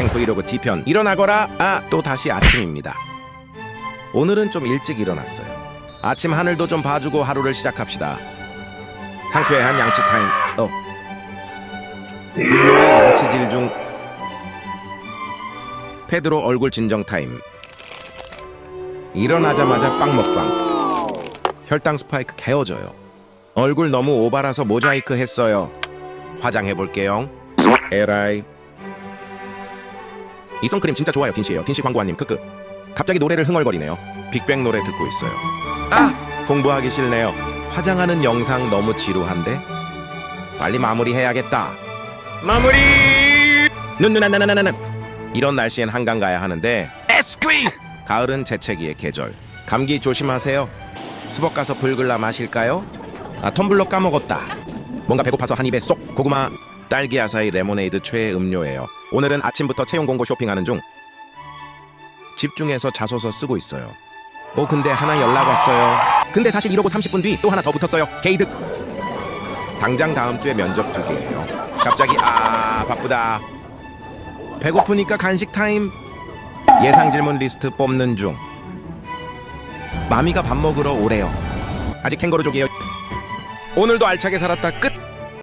인생 브이로그 D편 일어나거라. 아 또 다시 아침입니다. 오늘은 좀 일찍 일어났어요. 아침 하늘도 좀 봐주고 하루를 시작합시다. 상쾌한 양치 타임. 어. 양치질 중. 페드로 얼굴 진정 타임. 일어나자마자 빵 먹방 혈당 스파이크 개어져요. 얼굴 너무 오바라서 모자이크 했어요. 화장해 볼게요. 에라이 이 선크림 진짜 좋아요 딘씨예요. 딘씨 광고한님 크크. 갑자기 노래를 흥얼거리네요. 빅뱅 노래 듣고 있어요. 아! 공부하기 싫네요. 화장하는 영상 너무 지루한데? 빨리 마무리해야겠다. 마무리! 눈눈안나나나나 이런 날씨엔 한강 가야 하는데. 에스퀴! 가을은 재채기의 계절. 감기 조심하세요. 스벅 가서 불글라 마실까요? 아 텀블러 까먹었다. 뭔가 배고파서 한 입에 쏙 고구마 딸기 아사히 레모네이드 최애 음료예요. 오늘은 아침부터 채용 공고 쇼핑하는 중. 집중해서 자소서 쓰고 있어요. 오 근데 하나 연락 왔어요. 근데 사실 이러고 30분 뒤 또 하나 더 붙었어요. 게이득! 당장 다음 주에 면접 두 개예요. 갑자기 아 바쁘다. 배고프니까 간식 타임. 예상 질문 리스트 뽑는 중. 마미가 밥 먹으러 오래요. 아직 캥거루족이에요. 오늘도 알차게 살았다. 끝